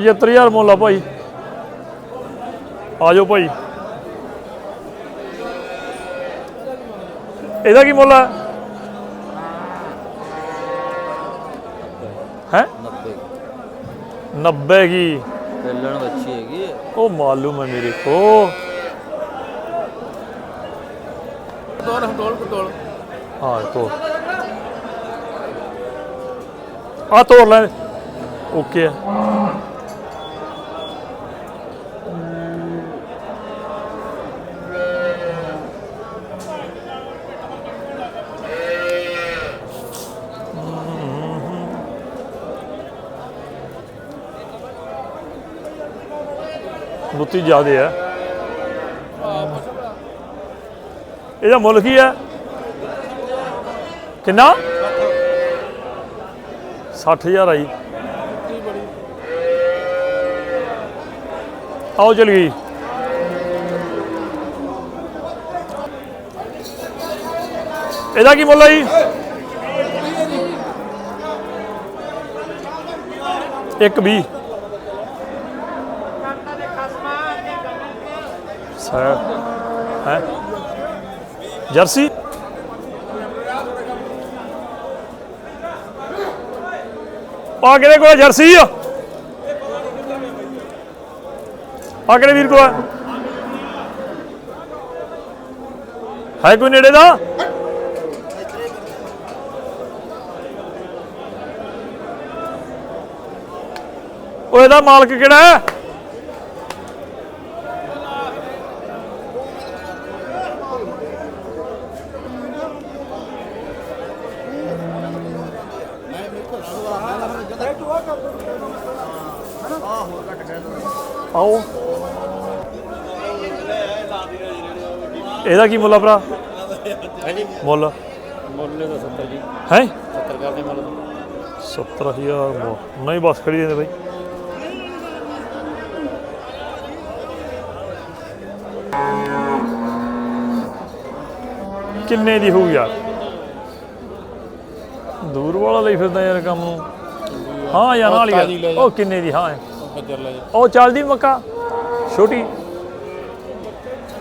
75000 ਮੁੱਲ ਆ ਭਾਈ। ਆ ਜਾਓ ਭਾਈ। ਇਹਦਾ ਕੀ ਮੁੱਲ ਹੈ ਹੈ? 90 90 ਕੀ? ਪਹਿਲਣ ਬੱਚੀ ਹੈਗੀ। ਉਹ ਮਾਲੂਮ ਹੈ ਮੇਰੇ ਕੋ। ਤੋਲ ਤੋਲ ਤੋਲ। ਹਾਂ ਤੋੜ ਆ ਤੋੜ ਲੈ। ਓਕੇ। ਬਹੁਤ ਹੀ ਜ਼ਿਆਦੇ ਆ। ਇਹਦਾ ਮੁੱਲ ਕੀ ਹੈ ਕਿੰਨਾ? 60000 ਆਈ ਆਓ ਚਲ ਗਈ। ਇਹਦਾ ਕੀ ਮੁੱਲ ਹੈ ਜੀ? 120 है? जर्सी? आगे को जर्सी हो वीर को है। है कोई नेड़े दा? ओए, दा मालिक केड़ा है? ਆਓ। ਇਹਦਾ ਕੀ ਮੁੱਲ ਆ ਭਰਾ? ਹਾਂਜੀ। ਮੁੱਲ? ਮੁੱਲ ਦਾ 70 ਜੀ। ਹੈ? 70 ਕਰਦੇ ਮੁੱਲ। ਦਾ 70000 ਮੁੱਲ। ਨਹੀਂ ਬਸ ਖੜੀ ਜਾਂਦੇ ਬਾਈ। ਕਿੰਨੇ ਦੀ ਹੋਊ ਯਾਰ? ਦੂਰ ਵਾਲਾ ਲਈ ਫਿਰਦਾ ਯਾਰ ਕੰਮ ਹਾਂ ਯਾਰ ਨਾਲ ਹੀ। ਉਹ ਕਿੰਨੇ ਦੀ? ਹੈ। ਬੱਜਰ ਲੈ ਜਾ। ਉਹ ਚੱਲਦੀ ਮੱਕਾ। ਛੋਟੀ।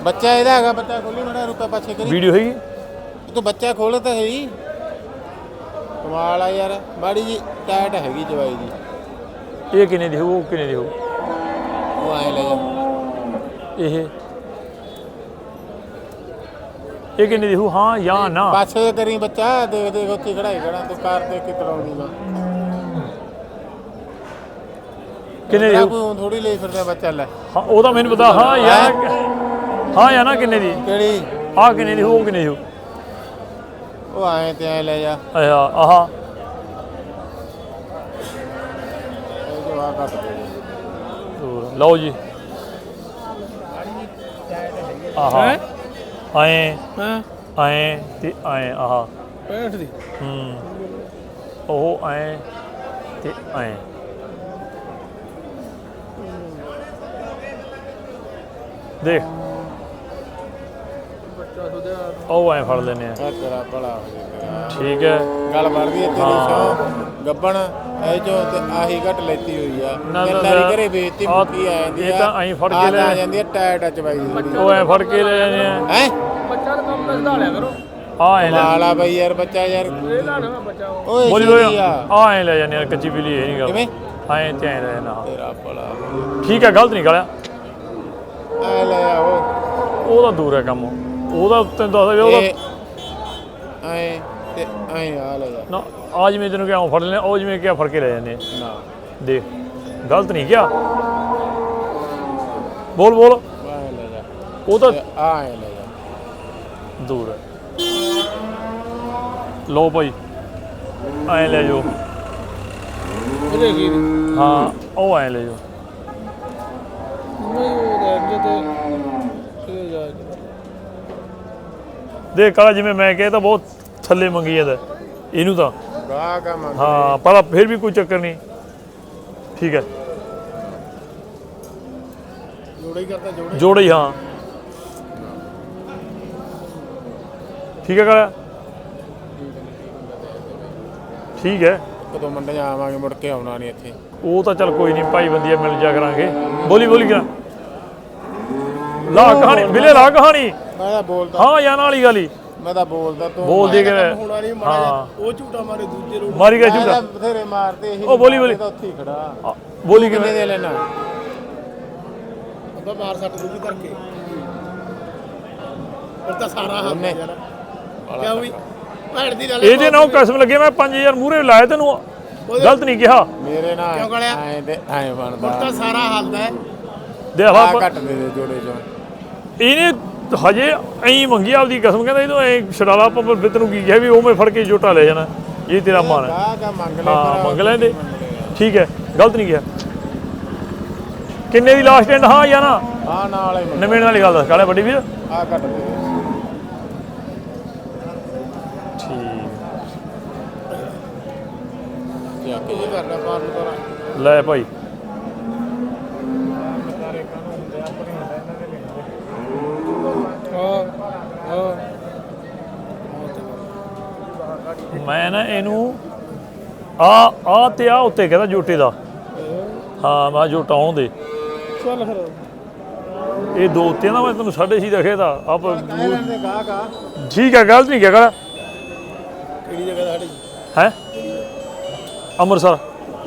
ਬੱਚਾ ਇਹਦਾ ਹੈਗਾ ਬੱਚਾ ਖੋਲੀ ਮੜਾ ਰੁਪਏ ਪਾਛੇ ਕਰੀ। ਵੀਡੀਓ ਹੈਗੀ? ਤੂੰ ਬੱਚਾ ਖੋਲ ਤਾਂ ਹੈ ਹੀ। ਕਮਾਲ ਆ ਯਾਰ। ਬਾੜੀ ਜੀ ਟਾਇਟ ਹੈਗੀ ਜਵਾਈ ਦੀ। ਇਹ ਕਿੰਨੇ ਦੀ ਹੋਊ ਉਹ ਕਿੰਨੇ ਦੀ ਹੋਊ? ਉਹ ਐ ਲੈ ਜਾ। ਇਹ। ਇਹ ਕਿੰਨੇ ਦੀ ਹੋਊ? ਹਾਂ ਜਾਂ ਨਾ। ਪਾਛੇ ਕਰੀ ਬੱਚਾ ਦੇਖ ਦੇਖ ਉੱਥੇ ਖੜਾਈ ਖੜਾ ਤੂੰ ਕਾਰ ਦੇਖ ਕੇ ਤਰਾਉਣੀ ਮੈਂ ਕਿੰਨੇ ਦੀ? ਹੋਊ ਥੋੜੀ ਲਈ ਫਿਰਦਾ ਬੱਚਾ ਲੈ ਹਾਂ ਉਹ ਤਾਂ ਮੈਨੂੰ ਪਤਾ ਹਾਂ ਯਾਰ। ਹਾਂ? ਜਾਂ ਨਾ ਕਿੰਨੇ ਦੀ? ਕਿਹੜੀ? ਆਹ ਕਿੰਨੇ ਦੀ ਹੋਊ ਉਹ ਕਿੰਨੇ ਦੀ? ਹੋਊ ਉਹ ਐ ਤੇ ਐ ਲੈ ਜਾ। ਆਹ ਆਹ। ਇਹ ਜੋ ਆ ਕੱਟ ਦੇ ਹੋਰ, ਲਓ ਜੀ। ਆਹ। ਆਏ ਹਾਂ? ਆਏ ਤੇ ਆਏ ਆਹ। 65 ਦੀ। ਹੂੰ। ਉਹ ਆਏ ਤੇ ਆਏ। ਦੇਖ। ਉਹ ਐ ਫੜ ਲੈਨੇ ਆ। ਆ ਤੇਰਾ ਭਲਾ ਹੋ ਜਾਏਗਾ। ਠੀਕ ਹੈ। ਗੱਲ ਤੇਰੀ ਹਾਂ। ਸੌ ਗੱਬਣ ਐ ਜੋ ਤੇ ਆਹੀ ਘਟ ਲੈਤੀ ਹੋਈ ਆ। ਨਾ, ਨਾ। ਘਰੇ ਵੇਚਤੀ ਆਹ, ਮੁੱਕੀ ਆ ਜਾਂਦੀ ਇਹ ਆ। ਤਾਂ ਆਈਂ ਫੜ ਕੇ ਆਹ ਤਾਂ ਲੈ- ਆ ਜਾਂਦੀ ਆ ਟਾਇਟ ਚਵਾਈ ਦੀ ਉਹ ਐ ਫੜ ਕੇ ਲੈ ਜਾਂਦੇ ਆ। ਹੈ? ਬੱਚਾ ਦਾ ਕੰਮ ਦੱਸਦਾ ਲਿਆ ਕਰੋ। ਆ ਐ ਲੈ ਮਾਲਾ ਬਈ ਯਾਰ ਬੱਚਾ ਯਾਰ। ਇਹ ਨਾ ਬੱਚਾ ਉਹ। ਓਏ ਬੋਲੀ ਆ। ਆ ਐ ਲੈ ਜਾਂਦੇ ਆ ਕੱਚੀ ਪੀਲੀ ਇਹ ਨਹੀਂ ਗੱਲ। ਕਿਵੇਂ? ਐ ਤੇ ਐ ਜਾਣਾ ਤੇਰਾ ਭਲਾ। ਠੀਕ ਹੈ ਗਲਤ ਨਹੀਂ ਗਲਿਆ। ਐ ਲੈ ਆ ਉਹ। ਉਹਦਾ ਦੂਰ ਹੈ ਕੰਮ। ਉਹਦਾ ਤੈਨੂੰ ਦੱਸਦਾ ਵੀ ਉਹਦਾ ਐ ਤੇ ਐ ਆ ਲੈ ਜਾ। ਨਾ ਆ ਜਿਵੇਂ ਤੈਨੂੰ ਕਿਹਾ ਫੜ ਲੈਣੇ ਉਹ ਜਿਵੇਂ ਕਿਹਾ ਫੜ ਕੇ ਲੈ ਜਾਂਦੇ ਆ। ਨਾ। ਦੇਖ ਗਲਤ ਨਹੀਂ ਕਿਹਾ। ਬੋਲ ਬੋਲ। ਐ ਲੈ ਜਾ। ਉਹ ਤਾਂ ਤੇ ਆ ਐ ਲੈ ਜਾ। ਦੂਰ ਹੈ। ਲੋ ਭਾਈ ਐ ਲੈ ਜਾਓ। ਉਹਦੇ ਕੀ ਹਾਂ ਉਹ ਐ ਲੈ ਜਾਓ। ਉਹ ਤੇ ਜਾ ਦੇਖ ਕਾਲਾ ਜਿਵੇਂ ਮੈਂ ਕਿਹਾ ਤਾਂ ਬਹੁਤ ਥੱਲੇ ਮੰਗੀ ਜਾਂਦਾ ਇਹਨੂੰ ਤਾਂ। ਗਾ ਕਾ ਮੰਗ ਹਾਂ ਪਰ ਫਿਰ ਵੀ ਕੋਈ ਚੱਕਰ ਨਹੀਂ। ਠੀਕ ਹੈ। ਜੋੜਾ ਹੀ ਕਰਦਾ ਜੋੜਾ ਜੋੜੇ ਹੀ ਹਾਂ। ਠੀਕ ਹੈ ਕਾਲਾ? ਠੀਕ ਹੈ। ਕਦੋਂ ਮੰਡੀਆਂ ਆਵਾਂਗੇ ਮੁੜ ਕੇ ਆਉਣਾ ਨਹੀਂ ਇੱਥੇ। ਉਹ ਤਾਂ ਚੱਲ ਕੋਈ ਨਹੀਂ ਭਾਈ ਬੰਦੀਆ ਮਿਲ ਜਾ ਕਰਾਂਗੇ। ਬੋਲੀ ਬੋਲੀ ਕਰਾਂ ਲਾ ਕਹਾਣੀ ਮਿਲੇ ਲਾ ਕਹਾਣੀ। ਮੈਂ ਤਾਂ ਬੋਲਦਾ। ਹਾਂ ਜਾਨ ਵਾਲੀ ਗੱਲ ਹੀ। ਮੈਂ ਤਾਂ ਬੋਲਦਾ ਤੂੰ। ਬੋਲ ਦੇ ਕੇ ਹੋਣਾ ਨਹੀਂ ਜਿਹਾ ਉਹ ਝੂਟਾ ਮਾਰੇ ਦੂਜੇ ਰੋਡ ਮਾਰੀ ਗਿਆ ਝੂਟਾ ਬਥੇਰੇ ਮਾਰਦੇ ਇਹੀ ਉਹ ਬੋਲੀ, ਬੋਲੀ। ਤਾਂ ਉੱਥੇ ਹੀ ਖੜਾ। ਬੋਲੀ ਕਿੰਨੇ ਕਿਵੇਂ ਦੇ ਲੈਣਾ? ਅੱਧਾ ਮਾਰ ਸੱਟ ਦੂਜੀ ਕਰਕੇ। ਫਿਰ ਤਾਂ ਸਾਰਾ ਹੱਥ। ਯਾਰ। ਕਿਆ ਵੀ? ਭੈਣ ਦੀ ਗੱਲ ਇਹਦੇ ਨਾਲ ਕਸਮ ਲੱਗੇ ਮੈਂ 5000 ਮੂਰੇ ਲਾਏ ਤੈਨੂੰ। ਗਲਤ ਨਹੀਂ ਕਿਹਾ। ਮੇਰੇ ਨਾਲ ਕਿਉਂ ਗਲਿਆ? ਐਂ ਤੇ ਐਂ ਹੁਣ ਬਣਦਾ ਤਾਂ ਸਾਰਾ ਹੱਲਦਾ ਹੈ। ਦੇ ਆ ਆਪਾਂ ਕੱਟ ਦੇ ਦੇ ਜੋੜੇ ਚੋਂ। ਇਹਨੇ ਹਜੇ ਐਂ ਮੰਗੀ ਆਪਦੀ ਕਸਮ ਕਹਿੰਦਾ ਇਹਨੂੰ ਐ ਛਡਾਲਾ ਆਪਾਂ ਬਿੱਤ ਨੂੰ ਕੀ ਕਿਹਾ ਵੀ ਉਹ ਮੈਂ ਫੜ ਕੇ ਜੋਟਾ ਲੈ ਜਾਣਾ। ਇਹ ਤੇਰਾ ਮਾਨ ਹੈ। ਕਾ ਕਾ ਮੰਗ ਲੈ ਹਾਂ ਪਰ ਮੰਗ ਲੈਂਦੇ। ਠੀਕ ਹੈ ਗਲਤ ਨਹੀਂ ਕਿਹਾ। ਕਿੰਨੇ ਦੀ ਲਾਸਟ ਐਂਡ ਹਾਂ ਜਾਂ ਨਾ? ਹਾਂ ਨਾਲ ਹੀ ਮੰਗ ਨਵੇਂ ਵਾਲੀ ਗੱਲ ਦੱਸ ਕਾਲੇ ਵੱਡੀ ਵੀਰ? ਆ ਕੱਟ ਦੇ। ਪਾਰ ਨੂੰ ਲੈ ਭਾਈ। ਹਾਂ ਹਾਂ। ਮੈਂ ਨਾ ਇਹਨੂੰ ਆ ਆ ਤੇ ਆ ਉੱਤੇ ਕਹਿੰਦਾ ਜੋਟੇ ਦਾ। ਹਾਂ ਮੈਂ ਜੋਟਾ ਆਉਣ ਦੇ। ਚੱਲ ਫਿਰ। ਇਹ ਦੋ ਉੱਤੇ ਨਾ ਮੈਂ ਤੈਨੂੰ 6.5 ਦਾ ਖੇਦਾ ਆਪ ਠੀਕ ਹੈ ਗਲਤ ਨਹੀਂ ਕਿਹਾ ਕਰ ਕਿਹੜੀ ਜਗ੍ਹਾ ਸਾਡੀ? ਹੈ? ਅੰਮ੍ਰਿਤਸਰ।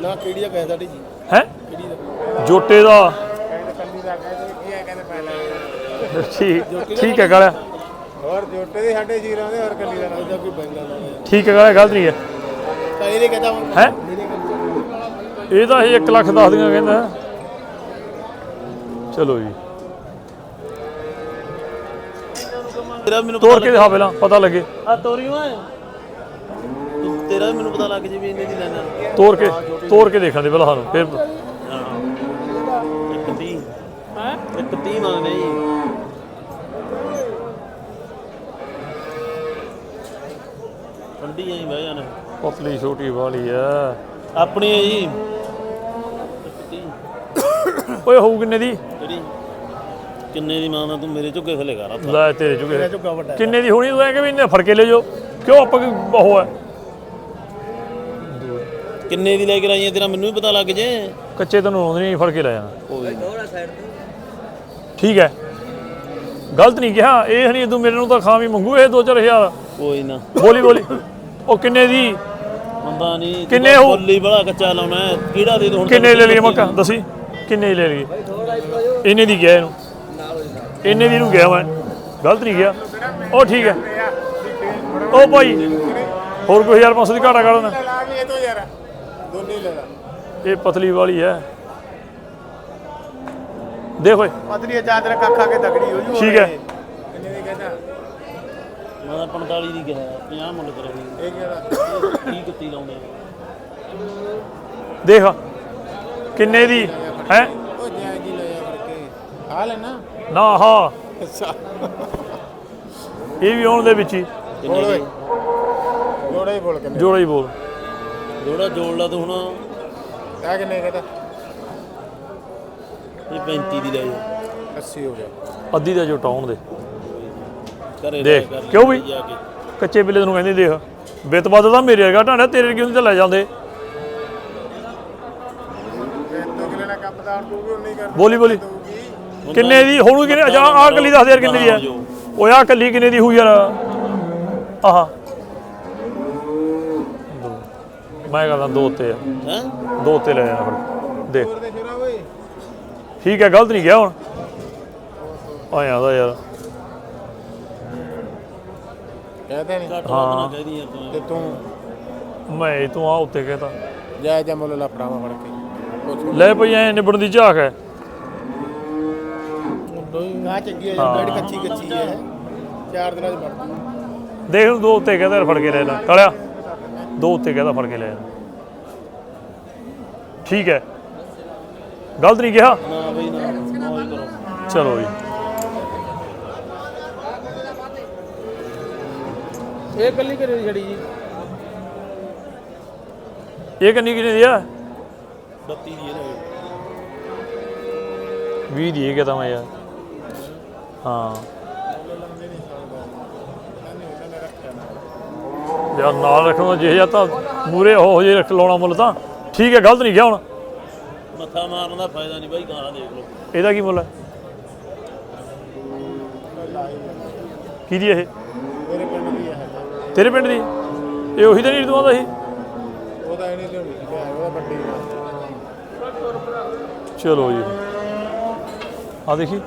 ਨਾ ਕਿਹੜੀ ਜਗ੍ਹਾ ਹੈ ਸਾਡੀ ਜੀ? ਹੈ? ਕਿਹੜੀ ਜੋਟੇ ਦਾ। ਕਹਿੰਦੇ ਦਾ ਕਹਿੰਦੇ ਕਹਿੰਦੇ ਠੀਕ ਠੀਕ ਹੈ ਗਾਲਿਆ। ਹੋਰ ਜੋਟੇ ਦੇ ਸਾਡੇ ਜੀਰਾਂ ਦੇ ਹੋਰ ਕੱਲੀ ਦਾ ਨਾ। ਕੋਈ ਬੈਂਗਲਾ ਨਾ ਠੀਕ ਹੈ ਗਾਲਿਆ ਗਲਤ ਨਹੀਂ ਹੈ। ਤਾਂ ਇਹਨੇ ਕਹਤਾ ਹੈ? ਇਹ ਤਾਂ ਇਹ 1 ਲੱਖ ਦੱਸ ਦੀਆਂ ਕਹਿੰਦਾ। ਚਲੋ ਜੀ। ਤੇਰਾ ਮੈਨੂੰ ਤੋੜ ਕੇ ਦਿਖਾ ਪਹਿਲਾਂ ਪਤਾ ਲੱਗੇ। ਆ। ਤੋਰੀ ਤੇਰਾ ਵੀ ਮੈਨੂੰ ਪਤਾ ਲੱਗ ਜੇ ਵੀ ਇੰਨੇ ਦੀ ਲੈਣਾ। ਤੋੜ ਕੇ ਤੋੜ ਕੇ ਦੇਖਾਂ ਦੇ ਪਹਿਲਾਂ ਸਾਨੂੰ ਫਿਰ ਇੱਕ 30 ਹੈ? ਇੱਕ 30 ਮੰਗਦੇ ਜੀ। ਠੰਡੀ ਆਈ ਬਹਿ ਜਾਣਾ। ਪਤਲੀ ਛੋਟੀ ਵਾਲੀ ਆ। ਆਪਣੀ ਹੈ ਜੀ। ਇੱਕ 30 ਓਏ ਹੋਊ ਕਿੰਨੇ ਦੀ? ਕਿਹੜੀ? ਕਿੰਨੇ ਦੀ ਮੰਗਦਾ ਤੂੰ? ਮੇਰੇ ਝੁੱਗੇ ਥੱਲੇ ਕਰ ਲੈ ਤੇਰੇ ਝੁੱਗਾ। ਵੱਡਾ ਕਿੰਨੇ ਦੀ ਹੋਣੀ? ਤੂੰ ਐ ਕਿ ਵੀ ਇੰਨੇ ਫੜ ਕੇ ਲੈ ਜਾਓ? ਕਿਉਂ ਆਪਾਂ ਕੀ ਉਹ ਹੈ? ਕਿੰਨੇ ਦੀ ਲੈ ਕੇ ਆਈਆਂ ਤੇਰਾ ਮੈਨੂੰ ਵੀ ਪਤਾ ਲੱਗ ਜੇ। ਕੱਚੇ ਤੈਨੂੰ ਆਉਂਦੇ ਨਹੀਂ ਫੜ ਕੇ ਲੈ ਜਾਣਾ ਕੋਈ ਠੀਕ ਹੈ। ਗਲਤ ਨਹੀਂ ਕਿਹਾ ਇਹ ਨਹੀਂ ਤੂੰ ਮੇਰੇ ਨੂੰ ਤਾਂ ਖਾਵੀ ਮੰਗੂ ਇਹ 2-4000 ਕੋਈ ਨਾ। ਬੋਲੀ ਬੋਲੀ। ਉਹ ਕਿੰਨੇ ਦੀ? ਹੁੰਦਾ ਨਹੀਂ ਕਿੰਨੇ ਹੋ? ਬੋਲੀ ਬੜਾ ਕੱਚਾ ਲਾਉਣਾ ਹੈ। ਕਿਹੜਾ ਦੇ ਦੋ ਹੁਣ ਕਿੰਨੇ ਲੈ ਲਈਏ ਮੱਕਾ? ਦੱਸੀ। ਕਿੰਨੇ ਲੈ ਲਈਏ? ਇੰਨੇ ਦੀ ਗਿਆ ਇਹਨੂੰ। ਇੰਨੇ ਦੀ ਨੂੰ ਗਿਆ ਮੈਂ। ਗਲਤ ਨਹੀਂ ਗਿਆ ਉਹ ਠੀਕ ਹੈ। ਉਹ ਭਾਈ ਹੋਰ ਕੋਈ 1500 ਦੀ ਘਾਟਾ ਵੀ ਇਹ ਤੋਂ ਯਾਰ ਦੋਨੇ ਲੈ ਲਾ। ਇਹ ਪਤਲੀ ਵਾਲੀ ਹੈ। ਦੇਖ ਓਏ। ਪਤਲੀ ਚਾਦਰ ਕੱਖਾ ਕੇ ਤਕੜੀ ਹੋ ਜੂ ਠੀਕ ਹੈ। ਕਿੰਨੇ ਦੀ ਕਹਿੰਦਾ ਮੈਂ ਤਾਂ 45 ਦੀ ਕਿਹਾ 50 ਮੁੱਲ ਕਰੇ ਵੀ ਇਹ ਕਿਹੜਾ 30 ਕੁੱਤੀ ਲਾਉਂਦੇ ਆ। ਦੇਖ ਕਿੰਨੇ ਦੀ ਹੈ? ਉਹ ਜੈ ਜੀ ਲੈ ਜਾ ਕਰਕੇ ਆ ਲੈਣਾ ਨਾ। ਹਾਂ ਅੱਛਾ। ਇਹ ਵੀ ਆਉਣ ਦੇ ਵਿੱਚ ਹੀ। ਜੋੜਾ ਹੀ ਬੋਲ ਕਿੰਨੇ ਜੋੜਾ ਹੀ ਬੋਲ। ਜੋੜਾ ਜੋੜ ਲਾ ਤੂੰ ਹੁਣ। ਆ ਕਿੰਨੇ ਕਹਿੰਦਾ ਇਹ 35 ਦੀ ਲੈ ਜਾ। 80 ਹੋ ਗਿਆ। ਅੱਧੀ ਦਾ ਜੋਟਾ ਆਉਣ ਦੇ। ਘਰੇ ਦੇਖ, ਲੈ ਕਰ ਕਿਉਂ ਵੀ? ਜਾ ਕੇ। ਕੱਚੇ ਬਿੱਲੇ ਨੂੰ ਕਹਿੰਦੇ ਦੇਖ ਬਿੱਤ ਵੱਧ ਤਾਂ ਮੇਰੇ ਵਰਗਾ ਢਾਂਡਾ ਤੇਰੇ ਕਿਉਂ ਨਹੀਂ ਲੈ ਜਾਂਦੇ। ਤੂੰ ਕਿ ਲੈਣਾ ਕੰਮ ਦਾ ਤੂੰ ਵੀ ਉਨੀ ਕਰ ਬੋਲੀ ਬੋਲੀ। ਦਊਗੀ ਕਿੰਨੇ ਦੀ ਹੁਣ ਕਿੰਨੇ ਅੱਛਾ ਆਹ ਕੱਲੀ ਦੱਸ ਯਾਰ ਕਿੰਨੇ ਦੀ ਹੈ। ਓਏ ਆਹ ਕੱਲੀ ਕਿੰਨੇ ਦੀ ਹੋਊ ਯਾਰ? ਆਹ ਦੋ। ਮੈਂ ਕਹਿੰਦਾ ਦੋ ਤੇ ਆ। ਹੈ? ਦੋ ਤੇ ਲੈ ਜਾਣਾ ਫਿਰ ਦੇਖ। ਠੀਕ ਹੈ ਗਲਤ ਨਹੀਂ ਗਿਆ ਹੁਣ। ਆਇਆ ਦਾ ਯਾਰ। ਕਹਤੇ ਨਹੀਂ। ਘੱਟ ਹਾਂ। ਵੱਧ ਨਾ ਕਹਿਦੀ ਯਾਰ ਤੂੰ। ਤੇ ਤੂੰ? ਮੈਂ ਇਹ ਤੋਂ ਆ ਉੱਤੇ ਕਹਤਾ। ਜੈ ਜੈ ਮੁੱਲ ਲਾ ਫੜਾਵਾ ਫੜ ਕੇ। ਲੈ ਪਈ ਐ ਨਿਬੜਨ ਦੀ ਝਾਕ ਹੈ। ਗਾਂ ਚੰਗੀ ਹੈ। ਗਾੜੀ ਕੱਚੀ ਕੱਚੀ ਹੈ। ਚਾਰ ਦਿਨਾਂ ਚ ਬਣ ਜੂ। ਦੇਖ ਲਓ ਦੋ ਉੱਤੇ ਕਹਦਾ ਫੜ ਕੇ ਲੈ ਲੈ। ਕਾਲਿਆ। ਦੋ ਉੱਤੇ ਕਹਦਾ ਫੜ ਕੇ ਲੈ ਲੈ ਠੀਕ ਹੈ ਗਲਤ ਨਹੀਂ ਕਿਹਾ ਨਾ ਬਈ ਨਾ ਨਾ ਹੀ ਕਰੋ ਚਲੋ ਜੀ ਇਹ ਕੱਲੀ ਕਰੇ ਦੀ ਛੜੀ ਜੀ ਇਹ ਕੰਨੀ ਕਿੰਨੇ ਦੀ ਆ 32 ਦੀ ਇਹ ਲੈ 20 ਦੀ ਇਹ ਕਹਤਾ ਮੈਂ ਯਾਰ ਹਾਂ ਯਾਰ ਨਾਲ ਰੱਖਣਾ ਜੇ ਜਾਂ ਤਾਂ ਮੂਰੇ ਹੋ ਜੇ ਰੱਖ ਲਾਉਣਾ ਮੁੱਲ ਤਾਂ। ਠੀਕ ਹੈ ਗਲਤ ਨਹੀਂ ਗਿਆ ਹੁਣ। ਮੱਥਾ ਮਾਰਨ ਦਾ ਫਾਇਦਾ ਨਹੀਂ ਬਾਈ ਗਾਹਾਂ ਦੇਖ ਲਓ। ਇਹਦਾ ਕੀ ਮੁੱਲ ਹੈ? ਕਿਹਦੀ ਇਹ? ਮੇਰੇ ਪਿੰਡ ਦੀ ਹੈ। ਤੇਰੇ ਪਿੰਡ ਦੀ? ਇਹ ਉਹੀ ਤਾਂ ਨਹੀਂ ਤੂੰ ਆਉਂਦਾ ਸੀ? ਉਹਦਾ ਇਹਨੇ ਲਿਆਉਣੀ ਸੀ ਉਹਦਾ ਵੱਡੀ ਚਲੋ ਜੀ। ਆ ਦੇਖੀ।